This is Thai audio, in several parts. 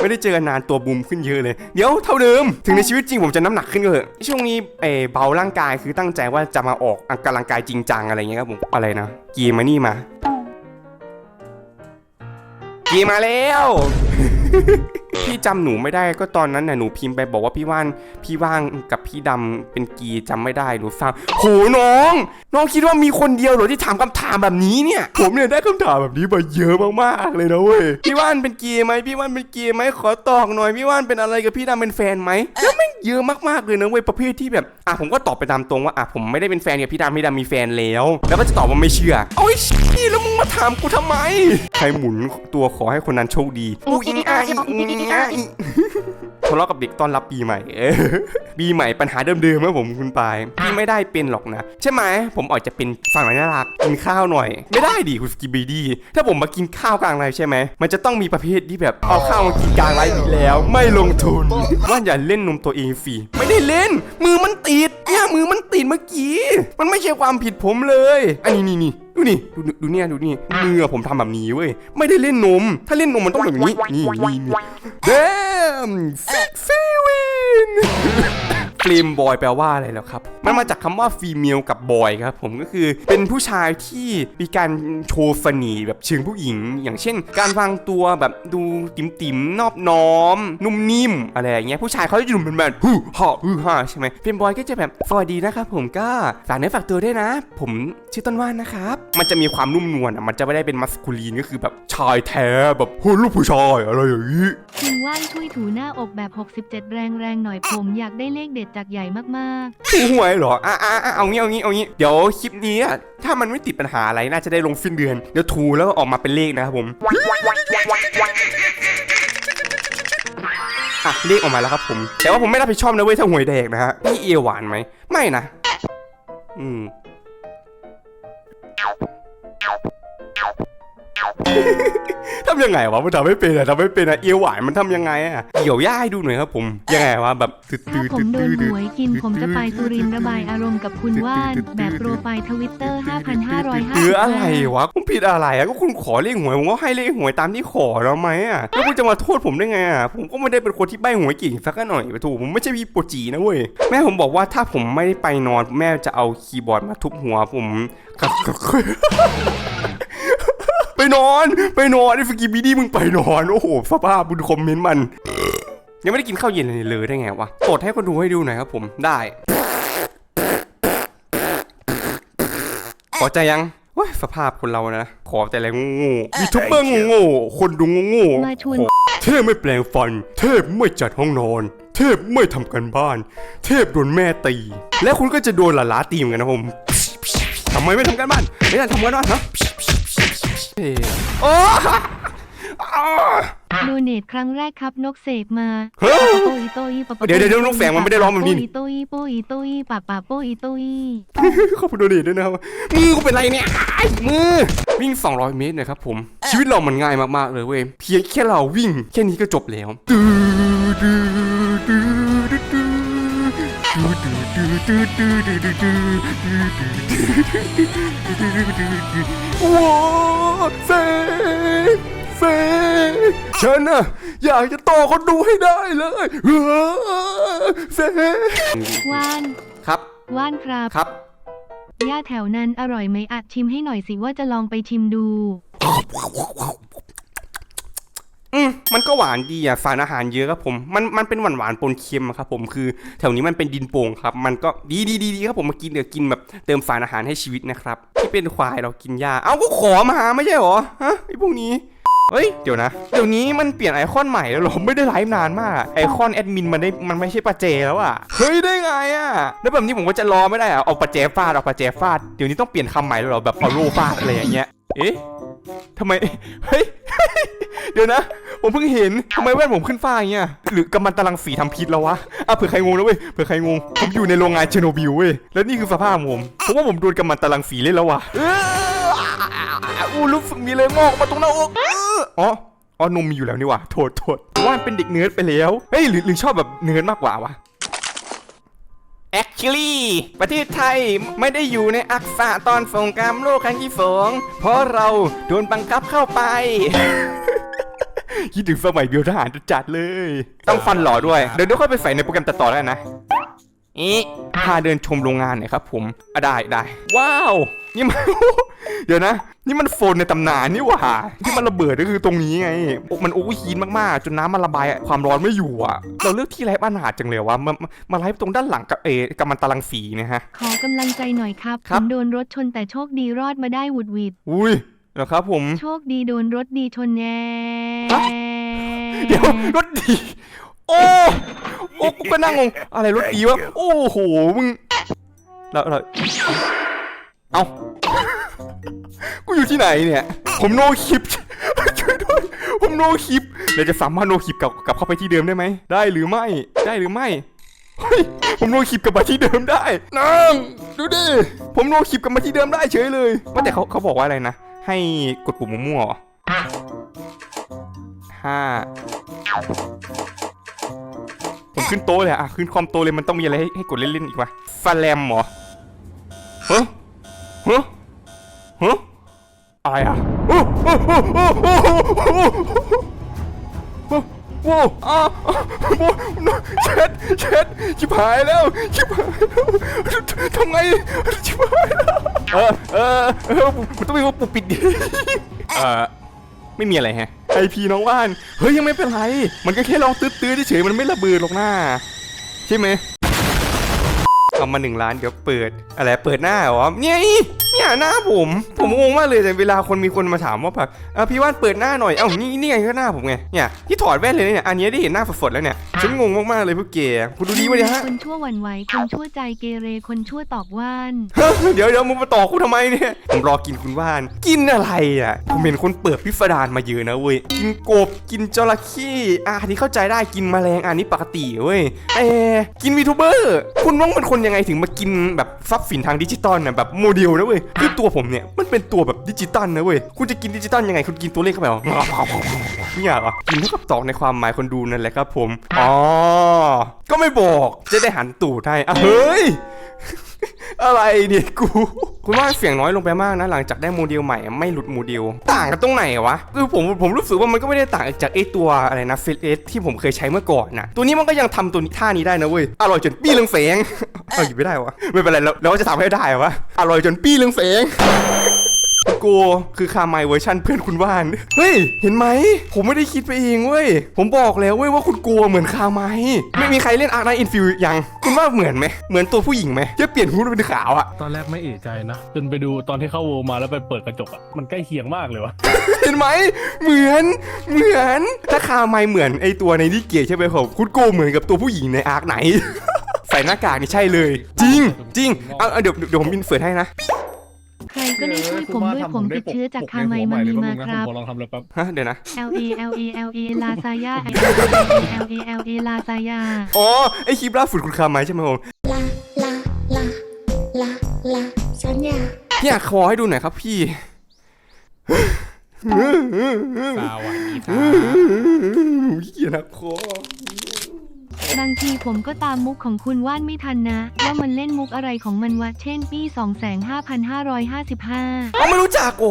ไม่ได้เจอกันนานตัวบูมขึ้นเยอะเลย เดี๋ยวเท่าเดิม ถึงในชีวิตจริงผมจะน้ำหนักขึ้นก็เถอะช่วงนี้เอเบาร่างกายคือตั้งใจว่าจะมาออกกำลังกายจริงจังอะไรเงี้ยครับผมอะไรนะกีมานี่มากีมาแล้ว พี่จำหนูไม่ได้ก็ตอนนั้นน่ะหนูพิมพ์ไปบอกว่าพี่ว่านพี่ว่างกับพี่ดำเป็นกีจำไม่ได้หนูฟังโหน้อง น้องคิดว่ามีคนเดียวเหรอที่ถามคำถามแบบนี้เนี่ย ผมเนี่ยได้คำถามแบบนี้มาเยอะมากๆเลยนะเว้ยพี่ว่านเป็นกีไหมพี่ว่านเป็นกีไหมขอตอบหน่อยพี่ว่านเป็นอะไรกับพี่ดำเป็นแฟนไหมแล้วแม่งเยอะมากๆเลยนะเว้ยประเภทที่แบบอะผมก็ตอบไปตามตรงว่าอะผมไม่ได้เป็นแฟนกับพี่ดำพี่ดำมีแฟนแล้ว แล้วก็จะตอบว่าไม่เชื่อโอ้ยชี้แล้วมึงมาถามกูทำไม ใครหมุนตัวขอให้คนนั้นโชคดีอูอทะเลาะกับเด็กตอนรับปีใหม่เออปีใหม่ปัญหาเดิมๆครับผมคุณปายพี่ไม่ได้เป็นหรอกนะ ใช่ไหมผมอาจจะเป็นฝั่งไหนน่ารักกินข้าวหน่อย ไม่ได้ดิคุณสกิบีดีถ้าผมมากินข้าวกลางไลฟ์ใช่ไหมมันจะต้องมีประเภทที่แบบเอาข้าวมากินกลางไลฟ์อีกแล้ว ไม่ลงทุนว่าอย่าเล่นนมตัวเองฟรีไม่ได้เล่น มือมันติดเนี่ยมือมันติดเมื่อกี้ มันไม่ใช่ความผิดผมเลย อันนี้นี่นี่ดูนี่ดูดูเนี่ยดูนี่มือผมทำแบบนี้เว้ยไม่ได้เล่นนม ถ้าเล่นนมมันต้องแบบนี้นี่นี่นี่ Damn fit feeling ฟ Gelin. L มบอยแปลว่าอะไรแล้วครับ มันมาจากคำว่าฟีเมลกับบอยครับผมก็คือเป็นผู้ชายที่มีการโชว์เสน่ห์แบบเชิงผู้หญิง อย่างเช่น การวางตัวแบบดูติ๋มติ๋มนอบน้อม นุ่มนิ่มอะไรอย่างเงี้ยผู้ชายเขาจะดูเป็นแบบฮู้ฮ่าฮู้ฮ่าใช่ไหมเฟรมบอยก็จะแบบสวัสดีนะครับผมก็ฝากเนื้อฝากตัวด้วยนะ ผมชื่อต้นว่านนะครับ มันจะมีความนุ่มนวลอะมันจะไม่ได้เป็นมัสคูลีนก็คือแบบชายแท้แบบโหลูกผู้ชายอะไรอย่างงี้คุณว่านช่วยถูหน้าอกแบบ 67 แรงๆหน่อยผมอยากได้เลขเด็ดจากใหญ่มากถูหวยเหรอ อะอะอะเอางี้ เอางี้ เอางี้ เดี๋ยวคลิปนี้อะถ้ามันไม่ติดปัญหาอะไร น่าจะได้ลงสิ้นเดือน เดี๋ยวถูแล้วก็ออกมาเป็นเลขนะครับผม อะ เลขออกมาแล้วครับผม แต่ว่าผมไม่รับผิดชอบนะเว้ยถ้าหวยแดกนะฮะ นี่เอหวานไหม ไม่นะ อืม ทำยังไงวะมันทำไม่เป็นอะทำไม่เป็นอะเอวหวานมันทำยังไงอะเกี่ยวย่าให้ดูหน่อยครับผม ยังไงวะแบบตืดๆตืถ้าดผมโดนตืดหวยกินผมจะไปสุรินทร์ระบายอารมณ์กับคุณว่าน แบบโปรไฟล์ทวิตเตอร์5,550หรืออะไรวะผมผิดอะไรอะก็คุณขอเลขหวยผมก็ให้เลขหวยตามที่ขอแล้วไหมอะแล้วคุณจะมาโทษผมได้ไงอะผมก็ไม่ได้เป็นคนที่ใบหวยเก่งสักหน่อยไปถูกผมไม่ใช่พี่โปรจีนะเว้ยแม่ผมบอกว่าถ้าผมไม่ได้ไปนอนแม่จะเอาคีย์บอร์ดมาทุบหัวผม ไปนอน ไปนอนไอ้ฟกิบีดี้มึงไปนอน โอ้โหสภาพบุญคอมเมนต์มัน ยังไม่ได้กินข้าวเย็นเลยเลยได้ไงวะกดให้คนดูให้ดูหน่อยครับผมได้พอใจยังเว้ยสภาพคนเรานะ ขอแต่อะไรโง่ๆยูทูบเบอร์โง่ๆคนดูโง่ๆมาชวนขอเทพไม่แปลงฟัน เทพไม่จัดห้องนอน เทพไม่ทำกันบ้าน เทพโดนแม่ตี และคุณก็จะโดนหลานล้าตีเหมือนกันนะผมทำไมไม่ทำกันบ้านไม่ได้ทำกันบ้านฮะเอ้ย โอ้อ้าโดเนทครั้งแรกครับนกเสกมาเฮ้ยโปอีโตอีปะปะเดี๋ยวเดี๋ยวเดี๋ยวนกแสกมันไม่ได้ร้องแบบนี้โปอีโตอีโปอีโตอีปะปะโปอีโตอีขอบคุณโดเนทด้วยนะครับมือกูเป็นไรเนี่ยอ้ายมือวิ่ง 200 เมตรนะครับผม ชีวิตเรามันง่ายมากๆเลยเว้ยเพียงแค่เราวิ่งแค่นี้ก็จบแล้วตื้อ ตื้อตื้อตื้อตื้อตื้อตื้อตื้อว้าเซเซฉันอะอยากจะต่อคนดูให้ได้เลยเซว่านครับว่านครับครับย่าแถวนั้นอร่อยไหมอัดชิมให้หน่อยสิว่าจะลองไปชิมดู มันก็หวานดีอะสารอาหารเยอะครับผมมันมันเป็นหวานหวานปนเค็มอะครับผมคือแถวนี้มันเป็นดินโป่งครับ มันก็ดีดีดีดีครับผมมากินเดี๋ยวกินแบบเติมสารอาหารให้ชีวิตนะครับ ที่เป็นควายเรากินหญ้าเอ้าก็ขอมาไม่ใช่หรอฮะไอพวกนี้เฮ้ย เดี๋ยวนะ เดี๋ยวนี้มันเปลี่ยนไอคอนใหม่แล้วหรอ ไม่ได้ไลฟ์นานมาก ไอคอนแอดมินมันได้ มันไม่ใช่ประเจแล้วอะเฮ้ย ได้ไงอะแล้วแบบนี้ผมก็จะรอไม่ได้อะเอาประเจฟาด เอาประเจฟาด เดี๋ยวนี้ต้องเปลี่ยนคำใหม่แล้วหรอ แบบเอาโลฟาดอะไรอย่างเงี้ย เอ๊ะทำไม เฮ้ย เดี๋ยวนะ ผมเพิ่งเห็นทำไมแว่นผมขึ้นฟ้าอย่างเงี้ยหรือกำมันตรังสีทำพิษแล้ววะอะเผื่อใครงงแล้วเว้ยเผื่อใครงงผมอยู่ในโรงงานเชอร์โนบิลเว้ยแล้วนี่คือสภาพผมผมว่าผมโดนกำมันตรังสีเล่นแล้ววะเอออู้รู้สึกมีเลยงอกมาตรงหน้าอกเอออ๋ออ๋อนมมีอยู่แล้วนี่หว่าโทษโทษว่าเป็นเด็กเนิร์ดไปแล้วเฮ้ยหรือหรือชอบแบบเนิร์ดมากกว่าวะ Actually ประเทศไทยไม่ได้อยู่ในอักษะตอนสงครามโลกครั้งที่สองเพราะเราโดนบังคับเข้าไป คิดถึงสมัยเบียวทหารจัดๆเลย ต้องฟันหล่อด้วย เดี๋ยวเดี๋ยวค่อยไปใส่ในโปรแกรมตัดต่อแล้วกันนะอีพาเดินชมโรงงานหน่อยครับ ผมอะได้ได้ว้าว นี่มัน เดี๋ยวนะ นี่มันโฟนในตำนานนี่หว่าที่มันระเบิดก็คือตรงนี้ไง มันโอเวอร์ฮีทมากๆ จนน้ำมันระบายความร้อนไม่อยู่อะ เราเลือกที่ไร้ปัญหาจังเลยวะมามามาไลฟ์ตรงด้านหลังกับเอกับมันตารางสีเนี่ยฮะ ขอกำลังใจหน่อยครับครัผบมโดนรถชนแต่โชคดีรอดมาได้หวุดหวิดอุ้ย เหรอครับผม โชคดีโดนรถดีชนแน่ฮะ เดี๋ยวรถดี โอ้โอ้กูก็นั่งงงอะไรรถดีวะโอ้โหมึงแล้วแล้วเอากูอยู่ที่ไหนเนี่ย ผมโนคลิป ช่วยด้วยผมโนคลิปเราจะสามารถโนคลิปกลับกลับเข้าไปที่เดิมได้ไหมได้หรือไม่ได้หรือไม่เฮ้ยผมโนคลิปกลับมาที่เดิมได้น้องดูดิผมโนคลิปกลับมาที่เดิมได้เฉยเลยว่าแต่เขาเขาบอกว่าอะไรนะ ให้กดปุ่มมั่วห้าผมขึ้นโตเลยอะขึ้นความโตเลยมันต้องมีอะไรให้กดเล่นๆอีกวะฟาแลมหรอเฮ้เฮ้เฮ้อะไรอะโอ้โอ้โอ้โอ้โอ้โอ้โว้อ้าโว้เช็ดเช็ดชิบหายแล้วชิบหายแล้วทำไงชิบหายแล้ว เออเออเออมันต้องมีว่าปุบปิดดิเออไม่มีอะไรแฮะไอพีน้องว่านเฮ้ยยังไม่เป็นไร มันก็แค่ลองตื้อๆเฉยๆมันไม่ระเบิดหรอกหน้าใช่ไหมเอามาหนึ่งล้านเดี๋ยวเปิดอะไรเปิดหน้าเหรอเนี่ยไอ้เนี่ย หน้าผม ผมงงมากเลยแต่เวลาคนมีคนมาถามว่าแบบเออพี่ว่านเปิดหน้าหน่อย เอ้านี่นี่ไงก็หน้าผมไง เนี่ยที่ถอดแว่นเลยเนี่ย อันนี้ได้เห็นหน้าสดๆแล้วเนี่ย ฉันงงมากๆเลยพวกเกย์คุณดูดีวะเนี่ยฮะ คนชั่วหวั่นไหว คนชั่วใจเกเร คนชั่วตอกว่าน เดี๋ยวเดี๋ยวมึงมาต่อกูทำไมเนี่ย ผมรอกินคุณว่าน กินอะไรอะ ผมเห็นคนเปิดพิสดารมาเยอะนะเว้ย กินกบ กินจระเข้อะอันนี้เข้าใจได้ กินแมลงอันนี้ปกติเว้ยเออกินวีทูเบอร์ คุณน้องเป็นคนยังไงถึงมากินแบบทรัพย์สินทางดิจิตอลน่ะแบบโมเดลนะเว้ยคือตัวผมเนี่ยมันเป็นตัวแบบดิจิตอลนะเว้ย คุณจะกินดิจิตอลยังไง คุณกินตัวเลขเข้าไปเหรอเนี่ยเหรอกินเท่ากับตอกในความหมายคนดูนั่นแหละครับผม อ๋อ ก็ไม่บอก จะได้หันตูดให้อะเฮ้ย อะไรเนี่ยกู คุณว่าเสียงน้อยลงไปมากนะ หลังจากได้โมเดลใหม่ไม่หลุดโมเดล ต่างกันตรงไหนวะคือผมผมรู้สึกว่ามันก็ไม่ได้ต่างจากไอตัวอะไรนะเฟสเอสที่ผมเคยใช้เมื่อก่อนนะตัวนี้มันก็ยังทำตัวนิท่านี้ได้นะเว้ยอร่อยจนปี้เรืองแสงเอาอยู่ไม่ได้วะไม่เป็นไรเราเราจะทำให้ได้วะอร่อยจนปี้เรืองแสง โกคือคาไมเวอร์ชันเพื่อนคุณว่าน เฮ้ย เห็นไหม ผมไม่ได้คิดไปเองเว้ย ผมบอกแล้วเว้ยว่าคุณกลัวเหมือนคาไมไม่มีใครเล่นอาร์ไนอินฟิวยัง คุณว่าเหมือนไหม เหมือนตัวผู้หญิงไหมที่เปลี่ยนฮูดเป็นขาวอะตอนแรกไม่เอะใจนะ จนไปดูตอนที่เข้าโวมาแล้วไปเปิดกระจกอะมันใกล้เคียงมากเลยวะเห็นไหม เหมือน เหมือน ถ้าคาไมเหมือนไอตัวในนิเกียใช่ไหมผมคุณโกเหมือนกับตัวผู้หญิงในอาร์คไหนใส่หน้ากากนี่ใช่เลย จริงจริงเอาเอาเดี๋ยวเดี๋ยวผมอินเสิร์ตให้นะ ใครก็ได้ช่วยผมด้วยผมติดเชื้อจากคาไมมามีมาครับ ผมลองทำเลยแป๊บฮะเดี๋ยวนะ L A L A L A ลาซายา L A L A L A ลาซายา อ๋อไอคลิปล่าสุดคุณคาไมใช่ไหมผม la la la la la Sonia. พี่อยากคอให้ดูหน่อยครับพี่สวัสดีครับเขียนหักคอ บางทีผมก็ตามมุกของคุณว่านไม่ทันนะ ว่ามันเล่นมุกอะไรของมันวะ เช่นปี25,555 เอาไม่รู้จักโอ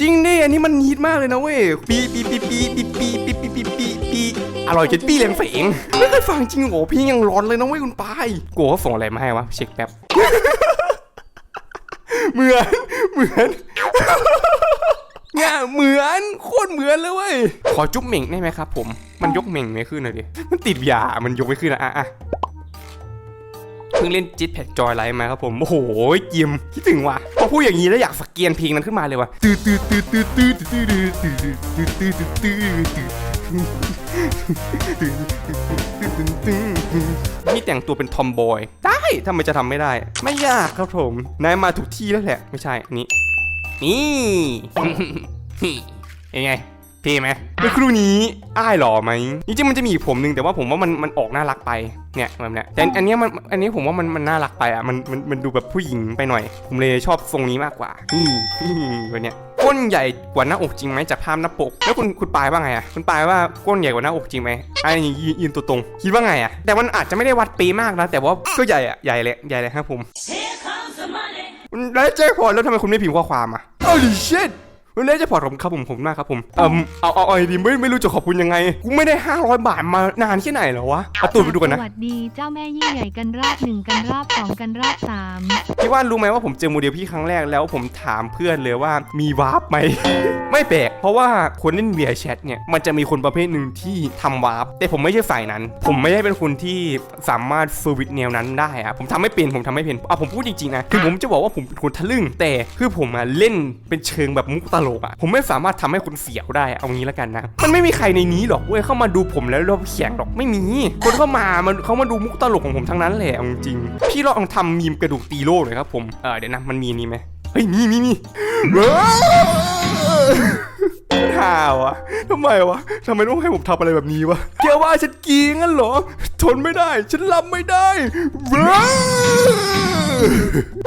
จริงดิอันนี้มันฮิตมากเลยนะเว้ยปีปีปีปีปีปีปีปีปีปีปีอร่อยจนปี้เลี้ยงเสงไม่เคยฟังจริงโอพี่ยังร้อนเลยนะเว้ยคุณปายโกเขาส่งอะไรมาให้วะเช็คแป๊บเหมือนเหมือน เนี่ยเหมือนโคตรเหมือนเลยเว้ยขอจุ๊บเหม่งได้ไหมครับ ผมมันยกเหม่งไม่ขึ้นเลยดิมันติดยามันยกไม่ขึ้นอะอะอะเพิ่งเล่นจิตแพดจอยไลท์มาครับผม โอ้โหเกมคิดถึงว่ะพอพูดอย่างนี้แล้วอยากสเกียนเพลงนั้นขึ้นมาเลยว่ะตื้อตื้อตื้อตื้อตื้อตื้อตื้อตื้อตื้อตื้อตื้อตื้อนี่แต่งตัวเป็นทอมบอย ได้ทำไมจะทำไม่ได้ ไม่ยากครับผม นายมาถูกที่แล้วแหละ ไม่ใช่นนี้นี่ ยังไงพี่ไหมเมื่อครู่นี้อ้ายหล่อไหมจริงๆมันจะมีอีกผมหนึงแต่ว่าผมว่ามันมันออกน่ารักไปเนี่ยแบบเนี้ยแต่อันเนี้ยมันอันนี้ผมว่ามันมันน่ารักไปอะมันมันมันดูแบบผู้หญิงไปหน่อย ผมเลยชอบทรงนี้มากกว่านี่แบบเนี้ยก้นใหญ่กว่าหน้าอกจริงไหมจากภาพหน้าปก แล้วคุณคุณปายว่าไงอะคุณปายว่าก้นใหญ่กว่าหน้าอกจริงไหมไอ้ยืนยืนตัวตรงคิดว่าไงอะแต่มันอาจจะไม่ได้วัดเป๊ะมากนะแต่ว่าก็ใหญ่อะใหญ่เลยใหญ่เลยครับผมแล้วแจ้งพอแล้วทำไมคุณไม่พิมพ์ข้อความอะ Holy shit เล่นจะพอร์ตผมครับผมผมมากครับผมเอ่มเอาเอาเอาไอ้ดีไม่ไม่รู้จะขอบคุณยังไงกูไม่ได้ 500 บาทมานานแค่ไหนแล้ววะเอาตูดไปดูกันนะสวัสดีเจ้าแม่ยิ่งใหญ่กันราบหนึ่งกันราบสองกันราบสามพี่ว่านรู้ไหมว่าผมเจอโมเดลพี่ครั้งแรกแล้วผมถามเพื่อนเลยว่ามีวาร์ปไหม ไม่แปลกเพราะว่าคนเล่นเวียแชทเนี่ยมันจะมีคนประเภทหนึ่งที่ทำวาร์ปแต่ผมไม่ใช่ฝ่ายนั้น ผมไม่ได้เป็นคนที่สามารถเซอร์วิสแนวนั้นได้อะผมทำไม่เป็นผมทำไม่เป็นอะผมพูดจริงๆนะคือผมจะบอกว่าผมเป็นคนทะลึ่งแต่คือผมอะเล่นเป็นเชิงแบบมุกตลกอะผมไม่สามารถทำให้คุณเสียวได้เอางี้แล้วกันนะ มันไม่มีใครในนี้หรอกเว้ยเข้ามาดูผมแล้วเรบเขียงหรอกไม่มี คนเข้ามามันเขามาดูมุกตลกของผมทั้งนั้นแหละจริงพี่ลองทำมีมกระดูกตีโลกเลยครับผมเออเดี๋ยวนะมันมีนี้ไหมเฮ้ยมีมีมี ห่าวะทำไมวะทำไมต้องให้ผมทำอะไรแบบนี้วะแกว่าฉันกีงั้นเหรอ ทนไม่ได้ ฉันรับไม่ได้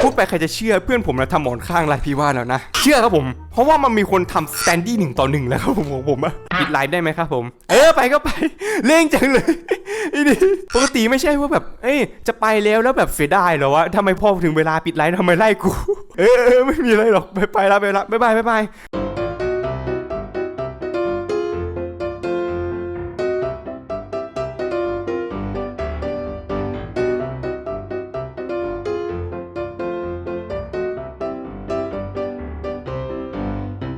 พูดไปใครจะเชื่อเพื่อนผมนะทำหมอนข้างลายพี่ว่าแล้วนะ เชื่อครับผม เพราะว่ามันมีคนทำสแตนดี้หนึ่งต่อหนึ่งแล้วครับผมของผมอะปิดไลน์ได้ไหมครับผม เออไปก็ไปเร่งจังเลยไอ้นี่ปกติไม่ใช่ว่าแบบ เอ้ยจะไปแล้วแล้วแบบเสียดายเหรอวะทำไมพอถึงเวลาปิดไลน์ทำไมไล่กู เออไม่มีอะไรหรอกไปไปล้วไปล้วบ๊ายบายบ๊ายบาย